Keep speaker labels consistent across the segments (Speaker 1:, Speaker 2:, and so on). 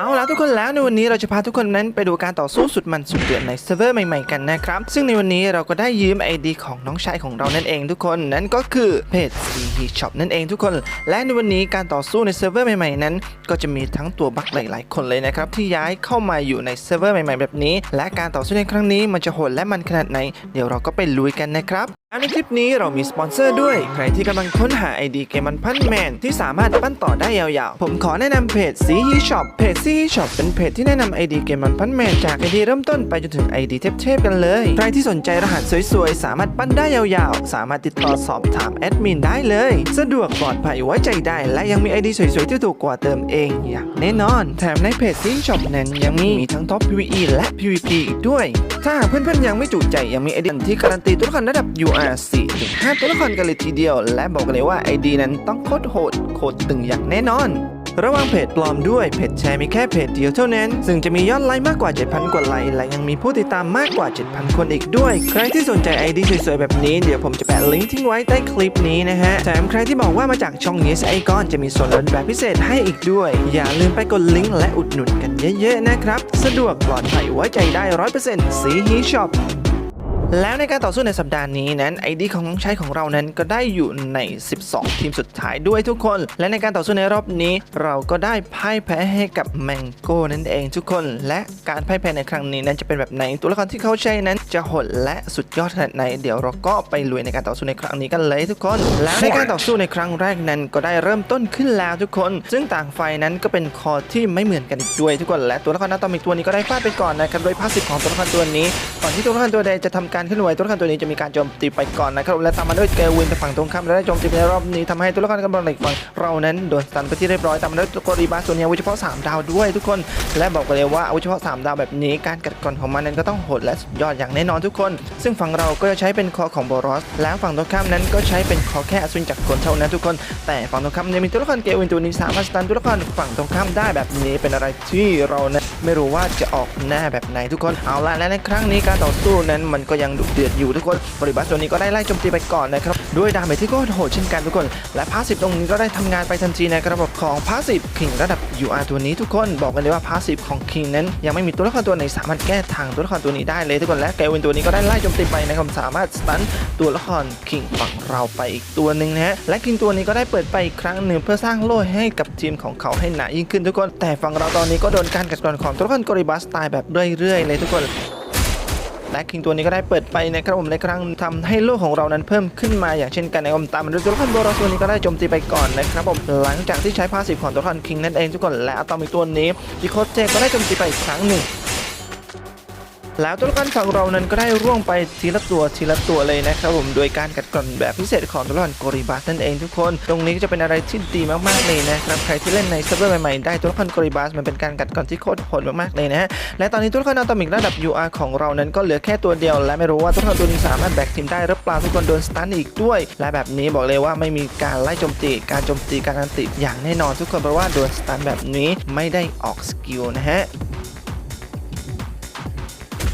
Speaker 1: เอาล่ะ ทุกคนแล้วในวันนี้เราจะพาทุกคนนั้นไปดูการต่อสู้สุดมันสุดเดือดในเซิร์ฟเวอร์ใหม่ๆกันนะครับ ซึ่งในวันนี้เราก็ได้ยืม ID ของน้องชายของเรานั่นเองทุกคนนั่นก็คือเพจ c Shop นั่นเองทุกคน และในวันนี้การต่อสู้ในเซิร์ฟเวอร์ใหม่ๆนั้น ก็จะมีทั้งตัวบั๊กหลายๆ คนเลยนะครับที่ย้ายเข้ามาอยู่ในเซิร์ฟเวอร์ใหม่ๆ แบบนี้ และการต่อสู้ในครั้งนี้มันจะโหดและมันขนาดไหนเดี๋ยวเราก็ไปลุยกันนะครับในคลิปนี้เรามีสปอนเซอร์ด้วย ใครที่กำลังค้นหา ID เกมมันพันแมนที่สามารถปั้นต่อได้ยาวๆ ผมขอแนะนำเพจซีฮีช็อปเพจซีฮีช็อปเป็นเพจที่แนะนำ ID เกมมันพันแมนจาก ID เริ่มต้นไปจนถึง ID เทพๆกันเลย ใครที่สนใจรหัสสวยๆ สามารถปั้นได้ยาวๆ สามารถติดต่อสอบถามแอดมินได้เลย สะดวกปลอดภัยไว้ใจได้ และยังมี ID สวยๆ ที่ถูกกว่าเติมเองอย่างแน่นอน แถมในเพจซีช็อปนั้นยังมีมีทั้งท็อป PVE และ PVP อีกด้วย ถ้าหากเพื่อนๆยังไม่จุใจยังมีไอเดียที่การันตีตัวละครระดับ UR4 ถึง5ตัวละครกันเลยทีเดียว และบอกเลยว่าไอดีนั้นต้องโคตรโหดโคตรตึงอย่างแน่นอน ระว่างเพจปลอมด้วย เพจแชร์มีแค่เพจเดียวเท่านั้น ซึ่งจะมียอดไลค์มากกว่า 7,000 กว่าไลค์ และยังมีผู้ติดตามมากกว่า 7,000 คนอีกด้วย ใครที่สนใจไอดีสวยๆ แบบนี้ เดี๋ยวผมจะแปะลิงก์ทิ้งไว้ใต้คลิปนี้นะฮะ แถมใครที่บอกว่ามาจากช่องนี้ไอคอนจะมีส่วนลดแบบพิเศษให้อีกด้วย อย่าลืมไปกดลิงก์และอุดหนุนกันเยอะๆนะครับ สะดวกปลอดภัยไว้ใจได้ร้อยเปอร์เซ็นต์ซีฮีช็อป แล้วในการต่อสู้ในสัปดาห์นี้นั้นไอดีของน้องชายของเรานั้นก็ได้อยู่ใน 12 ทีมสุดท้ายด้วยทุกคน และในการต่อสู้ในรอบนี้ เราก็ได้พ่ายแพ้ให้กับแมงโก้นั่นเองทุกคน และการพ่ายแพ้ในครั้งนี้นั้นจะเป็นแบบไหนตัวละครที่เขาใช้นั้น จะโหดและสุดยอดขนาดไหนเดี๋ยวเราก็ไปลุยในการต่อสู้ในครั้งนี้กันเลยทุกคน แล้วในการต่อสู้ในครั้งแรกนั้นก็ได้เริ่มต้นขึ้นแล้วทุกคน ซึ่งต่างไฟนั้นก็เป็นคอที่ไม่เหมือนกันอีกด้วยทุกคน และตัวละครหน้าตอมิกตัวนี้ก็ได้ฟาดไปก่อนนะครับโดยพาสซีฟของตัวละครตัวนี้ก่อนที่ตัวละครตัวใดจะทำการเคลื่อนไหวตัวละครตัวนี้จะมีการโจมตีไปก่อนนะครับและตามมาด้วยเกลวินฝั่งตรงข้ามและได้โจมตีในรอบนี้ทำให้ตัวละครกำลังเหล็กฝั่งเรานั้นโดนสตันไปที่เรียบร้อยตามมาด้วยตัวโกรีบาสตัวนี้อาวุธเฉพาะ3ดาวด้วยทุกคน และบอกกันเลยว่าอาวุธเฉพาะ3ดาวแบบนี้การกัดกร่อนของมันนั้นก็ต้องโหดและสุดยอดอย่างแน่นอนทุกคน ซึ่งฝั่งเราก็จะใช้เป็นคอของโบรอสแล้วฝั่งตรงข้ามนั้นก็ใช้เป็นคอแค่อสุนจักรกลเท่านั้นทุกคน แต่ฝั่งตรงข้ามยังมีตัวละครเกลวินตัวนี้สามารถสตันตัวละครฝั่งตรงข้ามได้แบบนี้เป็นอะไรที่เรานั้นไม่รู้ว่าจะออกหน้าแบบไหนทุกคนเอาละและในครั้งนี้การต่อสู้นั้นมันก็ยังดุเดือดอยู่ทุกคนบริบัสตัวนี้ก็ได้ไล่โจมตีไปก่อนนะครับด้วยดาเมจที่ก็โหดเช่นกันทุกคน และพาสซีฟตรงนี้ก็ได้ทำงานไปทันทีในระบบของพาสซีฟคิงระดับ UR ตัวนี้ทุกคนบอกกันเลยว่าพาสซีฟของคิงนั้น ยังไม่มีตัวละครตัวไหนสามารถแก้ทางตัวละครตัวนี้ได้เลยทุกคนและแกวินตัวนี้ก็ได้ไล่โจมตีไปนะครับสามารถสตันตัวละครคิงฝั่งเราไปอีกตัวหนึ่งนะฮะและคิงตัวนี้ก็ได้เปิดไปอีกครั้งหนึ่งเพื่อสร้างโล่ให้กับทีมของเขาให้หนายิ่งขึ้นทุกคน แต่ฝั่งเราตอนนี้ก็โดนการกัดกร่อนของตัวละครกริบัสตายแบบเรื่อยๆเลยทุกคน และคิงตัวนี้ก็ได้เปิดไปนะครับผมในครั้งทำให้โลกของเรานั้นเพิ่มขึ้นมาอย่างเช่นกันนะครับผมตามด้วยตัวละครโบราสตัวนี้ก็ได้โจมตีไปก่อนนะครับผมหลังจากที่ใช้พาสซีฟของตัวละครคิงนั่นเองทุกคนและอะตอมิกตัวนี้ดิโคเจก็ได้โจมตีไปอีกครั้งหนึ่ง แล้วตัวละครฝั่งเรานั้นก็ได้ร่วงไปทีละตัวทีละตัวเลยนะครับผมโดยการกัดกร่อนแบบพิเศษของตัวละครโกริบัสนั่นเองทุกคน ตรงนี้ก็จะเป็นอะไรที่ดีมากๆเลยนะครับใครที่เล่นในเซิร์ฟเวอร์ใหม่ๆได้ตัวละครโกริบัสมันเป็นการกัดกร่อนที่โคตรโหดมากๆเลยนะฮะและตอนนี้ตัวละครอัลตอมิกระดับ UR ของเรานั้นก็เหลือแค่ตัวเดียว และไม่รู้ว่าตัวละครตัวนี้สามารถแบกทีมได้หรือเปล่าทุกคนโดนสตันอีกด้วย และแบบนี้บอกเลยว่าไม่มีการไล่โจมตีการโจมตีการอันติอย่างแน่นอนทุกคนเพราะว่าโดนสตันแบบนี้ไม่ได้ออกสกิลนะฮะ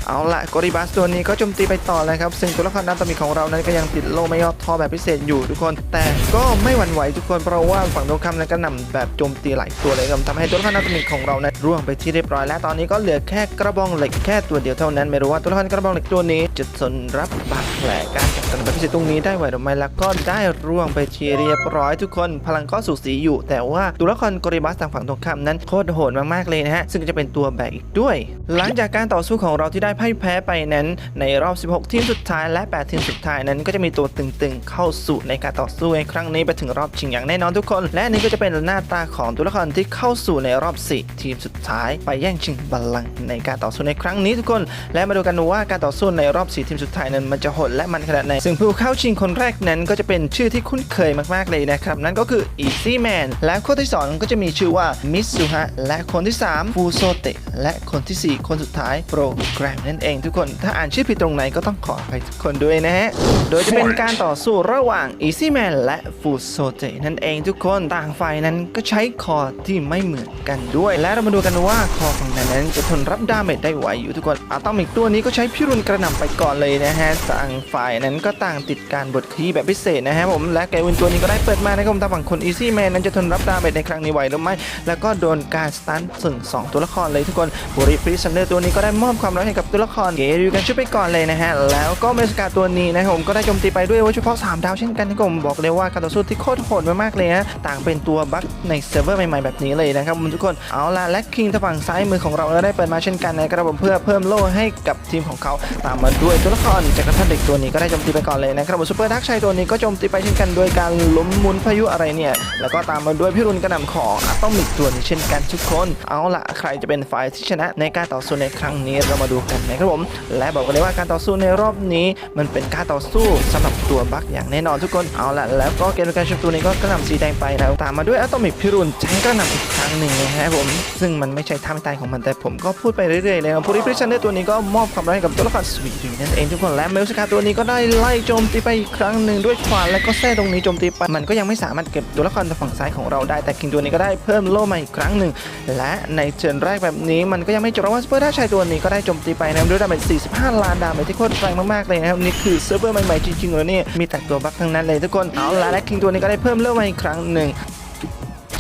Speaker 1: เอาละกอริบัสตัวนี้ก็โจมตีไปต่อเลยครับ ซึ่งตัวละครนาตมิของเรานั้นก็ยังติดโลไม่ยอดทอแบบพิเศษอยู่ทุกคน แต่ก็ไม่หวั่นไหวทุกคนเพราะว่าฝั่งตรงข้ามนั้นก็นำแบบโจมตีหลายตัวเลยครับทำให้ตัวละครนาตมิของเรานั้นร่วงไปที่เรียบร้อยและตอนนี้ก็เหลือแค่กระบองเหล็กแค่ตัวเดียวเท่านั้น ไม่รู้ว่าตัวละครกระบองเหล็กตัวนี้จะทนรับบาดแผลการกัดกร่อนแบบพิเศษตรงนี้ได้ไหวหรือไม่แล้วก็ได้ร่วงไปที่เรียบร้อยทุกคน พลังก็สูสีอยู่ แต่ว่าตัวละครกอริบัสทางฝั่งตรงข้ามนั้นโคตรโหดมากๆเลยนะฮะ ซึ่งจะเป็นตัวแบกอีกด้วย หลังจากการต่อสู้ของเราที่ได้พ่ายแพ้ไปนั้น ในรอบ 16 ทีมสุดท้ายและ 8 ทีมสุดท้ายนั้นก็จะมีตัวตึงๆ เข้าสู่ในการต่อสู้ในครั้งนี้ไปถึงรอบชิงอย่างแน่นอนทุกคน และนนี้ก็จะเป็นหน้าตาของตัวละครที่เข้าสู่ในรอบ 4 ทีมสุดท้าย ไปแย่งชิงบัลลังก์ในการต่อสู้ในครั้งนี้ทุกคน และมาดูกันว่าการต่อสู้ในรอบ 4 ทีมสุดท้ายนั้นมันจะโหดและมันขนาดไหนซึ่งผู้เข้าชิงคนแรกนั้นก็จะเป็นชื่อที่คุ้นเคยมากๆเลยนะครับ นั่นก็คือ Easy Man และคนที่สองก็จะมีชื่อว่ามิ s ซุฮะและคนที่ 3 ฟูโซเตะและคนทีสี่ 4 คนสุดท้ายโปรแกรมนั่นเองทุกคนถ้าอ่านชื่อผิดตรงไหนก็ต้องขออภัยทุกคนด้วยนะฮะ โดยจะเป็นการต่อสู้ระหว่าง Easy Man และฟูโซเจนั่นเองทุกคนต่างฝ่ายนั้นก็ใช้คอที่ไม่เหมือนกันด้วย และเรามาดูกันว่าคอของนั้นนั้นจะทนรับดาเมจได้ไหวอยู่ทุกคนอะตอมิกตัวนี้ก็ใช้พิรุณกระหน่ำไปก่อนเลยนะฮะต่างฝ่ายนั้นก็ต่างติดการบทคีแบบพิเศษนะฮะผมและแกวินตัวนี้ก็ได้เปิดมานะครับผมทางฝั่งคน Easy Man นั้นจะทนรับดาเมจในครั้งนี้ไหวหรือไม่แล้วก็โดนการสตันสึ่งสองตัวละครเลยทุกคนบริฟรีซันเดอร์ตัวนี้ก็ได้มอบความร้ายให้กับตัวละครเกริวกันช่วยไปก่อนเลยนะฮะแล้วก็เมสกาตัวนี้นะครับผมก็ได้โจมตีไปด้วยว่าเฉพาะ3ดาวเช่นกันที่ผมบอกเลยว่าการต่อสู้ที่โคตรโหดมากๆเลยฮะต่างเป็นตัวบั๊กในเซิร์ฟเวอร์ใหม่ๆแบบนี้เลยนะครับผมทุกคนเอาละและคิงทางฝั่งซ้ายมือของเราได้เปิดมาเช่นกันนะครับผมเพื่อเพิ่มโล่ให้กับทีมของเขาตามมาด้วยตัวละครจากรพรรดิเด็กตัวนี้ก็ได้โจมตีไปก่อนเลยนะครับผมซูเปอร์ดักชัยตัวนี้ก็โจมตีไปเช่นกันโดยการล้มมุนพายุอะไรเนี่ย แล้วก็ตามมาด้วยพิรุณกระหน่ำของอะตอมิกตัวนี้เช่นกันทุกคน เอาละใครจะเป็นฝ่ายที่ชนะในการต่อสู้ในครั้งนี้เรามาดูกันนะครับผมและบอกกันเลยว่าการต่อสู้ในรอบนี้มันเป็นการต่อสู้สำหรับตัวบัคอย่างแน่นอนทุกคนเอาละแล้วก็เกมการชมตัวนี้ก็กระหน่ำสีแดงไปแล้วตามมาด้วยอะตอมิกพิรุณแจ้งกระหน่ำอีกครั้งหนึ่งนะฮะผมซึ่งมันไม่ใช่ท่าไม่ตายของมันแต่ผมก็พูดไปเรื่อยๆเลยนะผู้ริพิชันเดอร์ตัวนี้ก็มอบความรักให้กับตัวละครสวีดีนั่นเองทุกคนและเมลสกาตัวนี้ก็ได้ไล่โจมตีไปอีกครั้งหนึ่งด้วยขวานแล้วก็แท้ตรงนี้โจมตีไปมันก็ยังไม่สามารถเก็บตัวละครฝั่งซ้ายของเราได้แต่คิงตัวนี้ก็ได้เพิ่มโล่มาอีกครั้งหนึ่งและในเชิญแรกแบบนี้มันก็ยังไม่จบเพราะว่าสเปอร์ด้าชายตัวนี้ก็ได้โจมตีไปนะด้วยดาเมจ45 ล้านดาเมจที่โคตรแรงมากๆเลยนะครับนี่คือเซิร์ฟเวอร์ใหม่ๆจริงๆเลยนี่มีแต่ตัวบั๊กทั้งนั้นเลยทุกคนเอาละและคิงตัวนี้ก็ได้เพิ่มโล่มาอีกครั้งหนึ่ง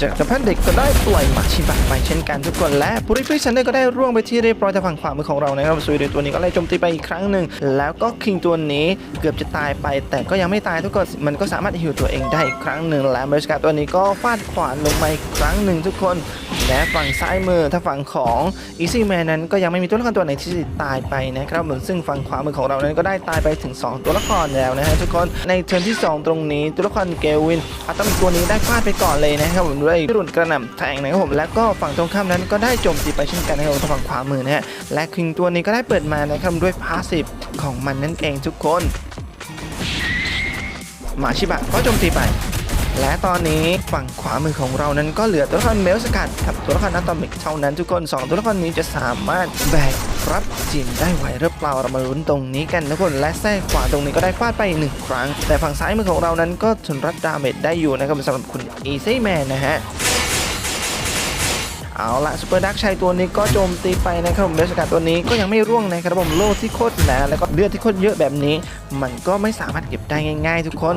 Speaker 1: จากสภาพเด็กก็ได้ปล่อยหมาชิบะไปเช่นกันทุกคนและปุริฟิชันเดอร์ก็ได้ร่วงไปที่เรียบร้อยทางฝั่งขวามือของเรานะครับซูเดตัวนี้ก็ไล่โจมตีไปอีกครั้งหนึ่งแล้วก็คิงตัวนี้เกือบจะตายไป แต่ก็ยังไม่ตายทุกคนมันก็สามารถฮิวตัวเองได้อีกครั้งหนึ่งและเมร์สกาตัวนี้ก็ฟาดขวานลงมาอีกครั้งหนึ่งทุกคน และฝั่งซ้ายมือทาฝั่งของอีซี่แมนนั้นก็ยังไม่มีตัวละครตัวไหนที่ตายไปนะครับเหมือนซึ่งฝั่งขวามือของเรานั้นก็ได้ตายไปถึง 2 ตัวละครแล้วนะฮะทุกคนในเทิร์นที่ 2 ตรงนี้ตัวละครเกวินอัตมตัวนี้ได้ฟาดไปก่อนเลยนะครับผมด้วยรุณกระหน่ำแทงนะครับผมแล้วก็ฝั่งตรงข้ามนั้นก็ได้โจมตีไปเช่นกันนะครับทางฝั่งขวามือนะฮะและคิงตัวนี้ก็ได้เปิดมานะครับด้วยพาสซีฟของมันนั่นเองทุกคนหมาชิบะก็โจมตีไป และตอนนี้ฝั่งขวามือของเรานั้นก็เหลือตัวละครเมลสกัดกับตัวละครนัตตอมิกเท่านั้นทุกคน 2 ตัวละครนี้จะสามารถแบกรับจินได้ไหวหรือเปล่าเรามาลุ้นตรงนี้กันทุกคนและแท้ขวาตรงนี้ก็ได้ฟาดไปหนึ่งครั้ง แต่ฝั่งซ้ายมือของเรานั้นก็ทนรับดาเมจได้อยู่นะครับสำหรับคุณอีซี่แมนนะฮะเอาละซูเปอร์ดักชัยตัวนี้ก็โจมตีไปนะครับผมเบสกาตัวนี้ก็ยังไม่ร่วงนะครับผมโล่ที่โคตรหนาแล้วก็เลือดที่โคตรเยอะแบบนี้ มันก็ไม่สามารถเก็บได้ง่าย ๆ ทุกคน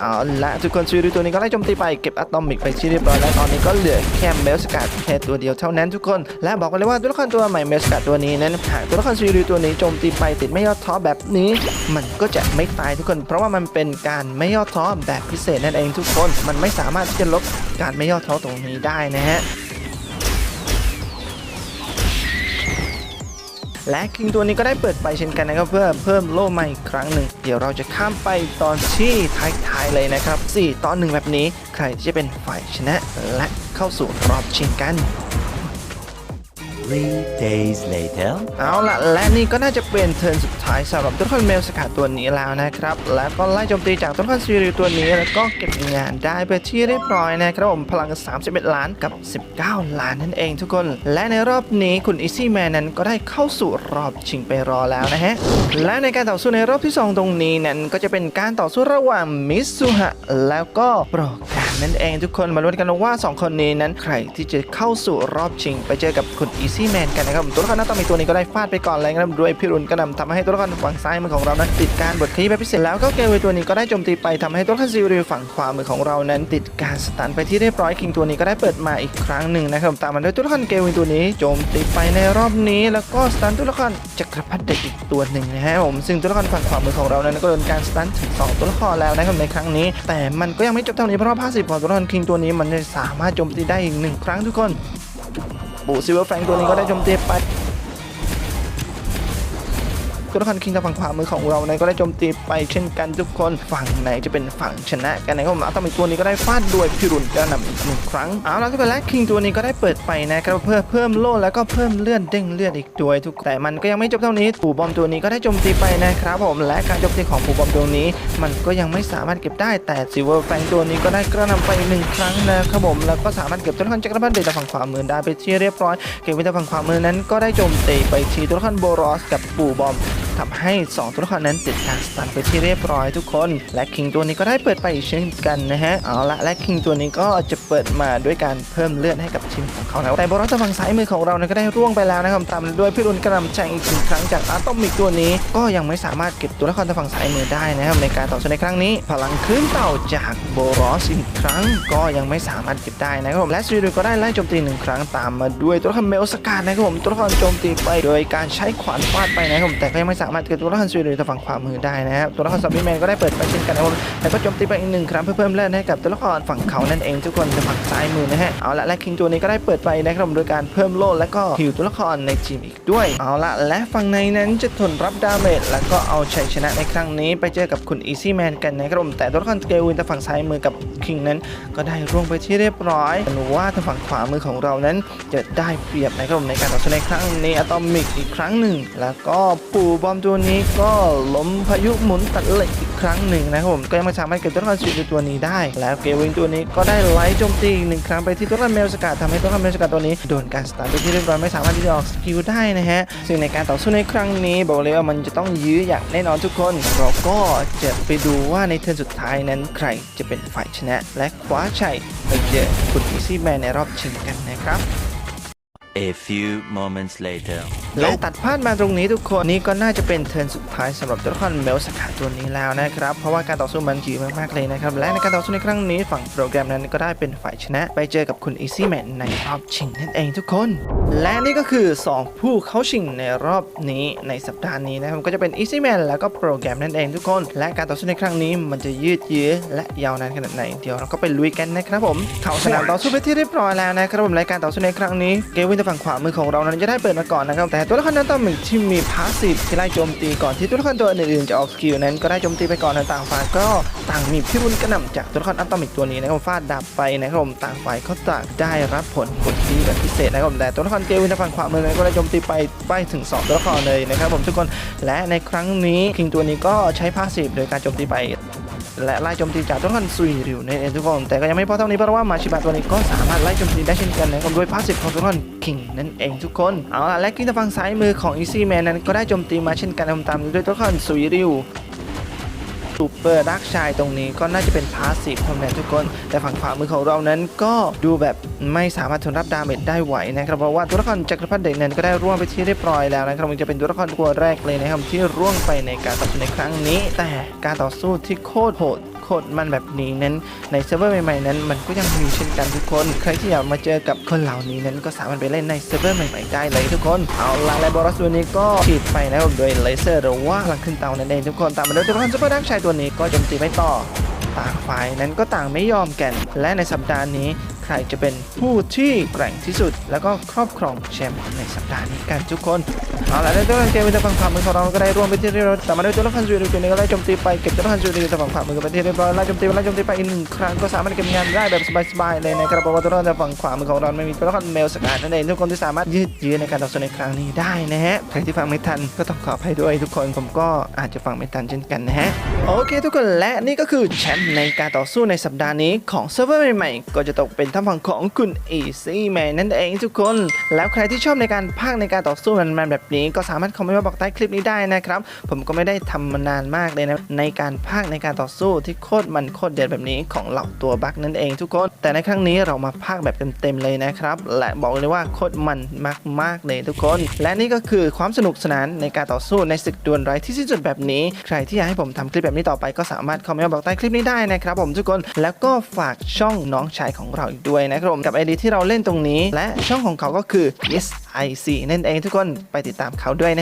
Speaker 1: เอาละทุกคนซีรีส์ตัวนี้ก็ไล่โจมตีไปเก็บอะตอมิกไปที่เรียบร้อยแล้วตอนนี้ก็เหลือแค่เมลสกัดแค่ตัวเดียวเท่านั้นทุกคน และบอกกันเลยว่าตัวละครตัวใหม่เมลสกัดตัวนี้นั้นหากตัวละครซีรีส์ตัวนี้โจมตีไปติดไม่ย่อท้อแบบนี้ มันก็จะไม่ตายทุกคน เพราะว่ามันเป็นการไม่ย่อท้อแบบพิเศษนั่นเองทุกคน มันไม่สามารถที่จะลบการไม่ย่อท้อตรงนี้ได้นะฮะ และคิงตัวนี้ก็ได้เปิดไปเช่นกันนะครับเพื่อเพิ่มโล่ใหม่อีกครั้งหนึ่งเดี๋ยวเราจะข้ามไปตอนที่ท้ายๆเลยนะครับ4ต่อนหนึ่งแบบนี้ ใครจะเป็นฝ่ายชนะและเข้าสู่รอบชิงกัน
Speaker 2: Three days later.
Speaker 1: เอาละและนี่ก็น่าจะเป็นเทิร์นสุดท้ายสำหรับตัวละครเมลสกัดตัวนี้แล้วนะครับ และก็ไล่โจมตีจากตัวละครซีรีตัวนี้ แล้วก็เก็บงานได้ไปที่เรียบร้อยนะครับผมพลัง 31 ล้านกับ 19 ล้านนั่นเองทุกคน และในรอบนี้คุณอีซี่แมนนั้นก็ได้เข้าสู่รอบชิงไปรอแล้วนะฮะ และในการต่อสู้ในรอบที่ 2 ตรงนี้นั้นก็จะเป็นการต่อสู้ระหว่างมิซุฮะแล้วก็โปรแกรมนั่นเองทุกคนมาลุ้นกันว่า 2 คนนี้นั้นใครที่จะเข้าสู่รอบชิง ไปเจอกับคุณอีซที่แมนกันนะครับตัวละครหน้าตามีตัวนี้ก็ได้ฟาดไปก่อนเลยนะครับด้วยพิรุณกระนำทำให้ตัวละครฝั่งซ้ายมือของเรานั้นติดการบดขยี้แบบพิเศษแล้วก็เกลเวตัวนี้ก็ได้โจมตีไปทำให้ตัวละครซีรีฝั่งขวามือของเรานั้น ติดการสตันไปที่เรียบร้อยคิงตัวนี้ก็ได้เปิดมาอีกครั้งหนึ่งนะครับตามมาด้วยตัวละครเกลเวตัวนี้โจมตีไปในรอบนี้ แล้วก็สตันตัวละครจักรพรรดิเด็กอีกตัวหนึ่งนะฮะผมซึ่งตัวละครฝั่งขวามือของเรานั้นก็โดนการสตันถึงสองตัวละครแล้วนะครับในครั้งนี้ แต่มันก็ยังไม่จบเท่านี้เพราะว่าภาษีของตัวละครคิงตัวนี้มันจะสามารถโจมตีได้อีกหนึ่งครั้งทุกคน ปูซิเวอร์แฟงตัวนี้ก็ได้โจมตีไป ตัวละครคิงทางฝั่งขวามือของเรานั้นก็ได้โจมตีไปเช่นกันทุกคนฝั่งไหนจะเป็นฝั่งชนะกันนะครับมเอาต้องมีตัวนี้ก็ได้ฟาดด้วยพิรุณกระหน่ำอีกหนึ่งครั้งเอาแล้วก็เป็นและคิงตัวนี้ก็ได้เปิดไปนะครับเพื่อเพิ่มโล่แล้วก็เพิ่มเลือดเด้งเลือดอีกด้วยทุกแต่มันก็ยังไม่จบเท่านี้ปู่บอมตัวนี้ก็ได้โจมตีไปนะครับผมและการโจมตีของปู่บอมตัวนี้ มันก็ยังไม่สามารถเก็บได้แต่ซิเวอร์แฟงตัวนี้ก็ได้กระหน่ำไปหนึ่งครั้งนะครับผมแล้วก็สามารถเก็บตัวละครจักรพรรดิเดชฝั่งขวามือได้ไปที่เรียบร้อย เกมวิทยาฝั่งขวามือนั้นก็ได้โจมตีไปที่ตัวละครโบรอสกับปู่บอม ทำให้ 2 ตัวละครนั้นติดการสตันไปที่เรียบร้อยทุกคน และคิงตัวนี้ก็ได้เปิดไปอีกเช่นกันนะฮะเอาละและคิงตัวนี้ก็จะเปิดมาด้วยการเพิ่มเลือดให้กับทีมของเขาแล้วแต่บรอสฝั่งซ้ายมือของเรานั้นก็ได้ร่วงไปแล้วนะครับตามด้วยพิรุณกระนำแจงอีกหนึ่งครั้งจากอาร์ตอมิกตัวนี้ ก็ยังไม่สามารถเก็บตัวละครทางฝั่งซ้ายมือได้นะครับในการต่อสู้ในครั้งนี้ พลังคลื่นเต่าจากโบรอสอีกครั้ง ก็ยังไม่สามารถเก็บได้นะครับผมและซีดูก็ได้ไล่โจมตีหนึ่งครั้งตามมาด้วยตัวละครเมลสกาดนะครับผมตัวละครโจมตีไปโดยการใช้ขวานฟาดไปนะครับผมแต่ก็ยังไม่สาามารถเก็บตัวละครซีดูทางฝั่งขวามือได้นะครับตัวละครซอมบี้แมนก็ได้เปิดไปเช่นกันนะครับแล้วก็โจมตีไปอีกหนึ่งครั้งเพื่อเพิ่มเลือดให้กับตัวละครฝั่งเขานั่นเองทุกคนทางฝั่งซ้ายมือนะฮะเอาละและคิงตัวนี้ก็ได้เปิดไปนะครับโดยการเพิ่มโล่และก็ฮิวตัวละครในทีมอีกด้วย เอาละและฝั่งในนั้นจะทนรับดาเมจแล้วก็เอาชัยชนะในครั้งนี้ไปเจอกับคุณอีซี่แมนกันนะครับแต่ตัวละครเกวินทางฝั่งซ้ายมือกับคิงนั้นก็ได้ร่วงไปที่เรียบร้อยหนูว่าทางฝั่งขวามือของเรานั้นจะได้เปรียบนะครับผมในการต่อสู้ในครั้งนี้อะตอมิกอีกครั้งหนึ่งแล้วก็ปูบอมตัวนี้ก็ล้มพายุหมุนตัดเหล็กอีกครั้งหนึ่งนะครับผมก็ยังไม่สามารถเก็บตัวละครสีตัวนี้ได้ แล้วเกวินตัวนี้ก็ได้ไล่โจมตีอีกหนึ่งครั้งไปที่ตัวละครเมลสกัดทำให้ตัวละครเมลสกัดตัวนี้โดนการสตาร์ทไปที่เรียบร้อยไม่สามารถที่จะออกสกิลได้นะฮะซึ่งในการต่อสู้ในครั้งนี้บอกเลยว่ามันจะต้องยื้ออย่างแน่นอนทุกคน เราก็จะไปดูว่าในเทิร์นสุดท้ายนั้นใครจะเป็นฝ่ายชนะ และคว้าชัยไปเจอคุณอีซี่แมนในรอบชิงกันนะครับ
Speaker 2: A few moments later.
Speaker 1: และตัดพาดมาตรงนี้ทุกคนนี่ก็น่าจะเป็นเทิร์นสุดท้ายสำหรับตัวละครเมลสกัดตัวนี้แล้วนะครับ เพราะว่าการต่อสู้มันยืดมากๆเลยนะครับ และในการต่อสู้ในครั้งนี้ฝั่งโปรแกรมนั้นก็ได้เป็นฝ่ายชนะ ไปเจอกับคุณอีซี่แมนในรอบชิงนั่นเองทุกคน และนี่ก็คือ 2 ผู้เข้าชิงในรอบนี้ในสัปดาห์นี้นะครับก็จะเป็นอีซี่แมนแล้วก็โปรแกรมนั่นเองทุกคน และการต่อสู้ในครั้งนี้มันจะยืดเยื้อและยาวนานขนาดไหนเดี๋ยวเราก็ไปลุยกันนะครับผมเข้าสนามต่อสู้ไปที่เรียบร้อยแล้วนะครับผมและการต่อสู้ในครั้งนี้เกวินทางฝั่งขวามือของเรานั้นจะได้เปิดมาก่อนนะครับแต่ตัวละครนั้นต้องมีที่มีพาสซีฟที่ไล่โจมตีก่อนที่ตัวละครตัวอื่นๆจะออกสกิลนั้นก็ได้โจมตีไปก่อนนะต่างฝ่ายก็ต่างมีพิรุณกระหน่ำจากตัวละครอัตอมิกตัวนี้นะครับฟาดดับไปนะครับผมต่างฝ่ายก็ต่างได้รับผลผลดีแบบพิเศษนะครับแต่ตัวละครเกวินทางฝั่งขวามือนั้นก็ได้โจมตีไปไปถึงสองตัวละครเลยนะครับผมทุกคนและในครั้งนี้คิงตัวนี้ก็ใช้พาสซีฟโดยการโจมตีไป และไล่โจมตีจากตัวละครซุยริวในเองทุกคนแต่ก็ยังไม่พอเท่านี้เพราะว่ามาชิบะตัวนี้ก็สามารถไล่โจมตีได้เช่นกันนะครับด้วยพาสซีฟของตัวละครคิงนั่นเองทุกคนเอาล่ะและกินทางฝั่งซ้ายมือของอีซี่แมนนั้นก็ได้โจมตีมาเช่นกันตามด้วยตัวละครซุยริว ซูเปอร์รักชายตรงนี้ก็น่าจะเป็นพาสซีฟเท่านั้นทุกคน แต่ฝั่งขวามือของเรานั้นก็ดูแบบไม่สามารถทนรับดาเมจได้ไหวนะครับเพราะว่าตัวละครจักรพรรดิเด็กนั้นก็ได้ร่วงไปที่เรียบร้อยแล้วนะครับมันจะเป็นตัวละครตัวแรกเลยนะครับที่ร่วงไปในการต่อสู้ในครั้งนี้ แต่การต่อสู้ที่โคตรโหด คนมันแบบนี้นั้นในเซิร์ฟเวอร์ใหม่ๆนั้น มันก็ยังมีเช่นกันทุกคน ใครที่อยากมาเจอกับคนเหล่านี้นั้นก็สามารถไปเล่นในเซิร์ฟเวอร์ใหม่ๆได้เลยทุกคนเอาละและบอสตัวนี้ก็ฉีดไปนะครับโดยเลเซอร์หรือว่าพลังขึ้นเตานั่นเองทุกคนตามมาด้วยทุกครซุปเปอร์ดักชายตัวนี้ก็โจมตีไม่ต่อต่างฝ่ายนั้นก็ต่างไม่ยอมกัน และในสัปดาห์นี้ ใครจะเป็นผู้ที่แกร่งที่สุด แล้วก็ครอบครองแชมป์ในสัปดาห์นี้กันทุกคนเอาละในตัวเกมวินทางฝั่งขวามมือของเราก็ได้ร่วมไปที่เรียบร้อยแต่มาด้วยตัวละครซูริวตัวนี้ก็ไล่โจมตีไปเก็บตัวละครซูริวทางฝั่งขวามือกันไปที่เรียบร้อยไล่โจมตีไล่โจมตีไปอีกหนึ่งครั้งก็สามารถเก็บงานได้แบบสบายๆเลยนะครับเพราะว่าตัวละครทางฝั่งขวามือของเราไม่มีตัวละครเมลสกัดนั่นเองทุกคนที่สามารถยืดเยื้อในการต่อสู้ในครั้งนี้ได้นะฮะใครที่ฟังไม่ทันก็ต้องขออภัยด้วยทุกคนผมก็อาจจะฟังไม่ทันเช่นกันนะฮะโอเค ทุกคนและนี่ก็คือแชมป์ในการต่อสู้ในสัปดาห์นี้ของเซิร์ฟเวอร์ใหม่ๆก็จะตกเป็นทางฝั่งของคุณ Easy Man นั่นเองทุกคน แล้วใครที่ชอบในการพากในการต่อสู้มันๆแบบนี้ ก็สามารถคอมเมนต์มาบอกใต้คลิปนี้ได้นะครับ ผมก็ไม่ได้ทำมานานมากเลยนะ ในการพากในการต่อสู้ที่โคตรมันโคตรเด็ดแบบนี้ของเหล่าตัวบักนั่นเองทุกคน แต่ในครั้งนี้เรามาพากแบบเต็มๆเลยนะครับ และบอกเลยว่าโคตรมันมากๆเลยทุกคน และนี่ก็คือความสนุกสนานในการต่อสู้ในศึกดวลไร้ที่สิ้นสุดแบบนี้ ใครที่อยากให้ผมทำคลิปแบบนี้ต่อไปก็สามารถคอมเมนต์มาบอกใต้คลิปนี้ได้นะครับผมทุกคน แล้วก็ฝากช่องน้องชายของเราอีกด้วยนะครับผมกับไอดีที่เราเล่นตรงนี้ และช่องของเขาก็คือ yes i c นั่นเองทุกคนไปติดตามเขาด้วยนะ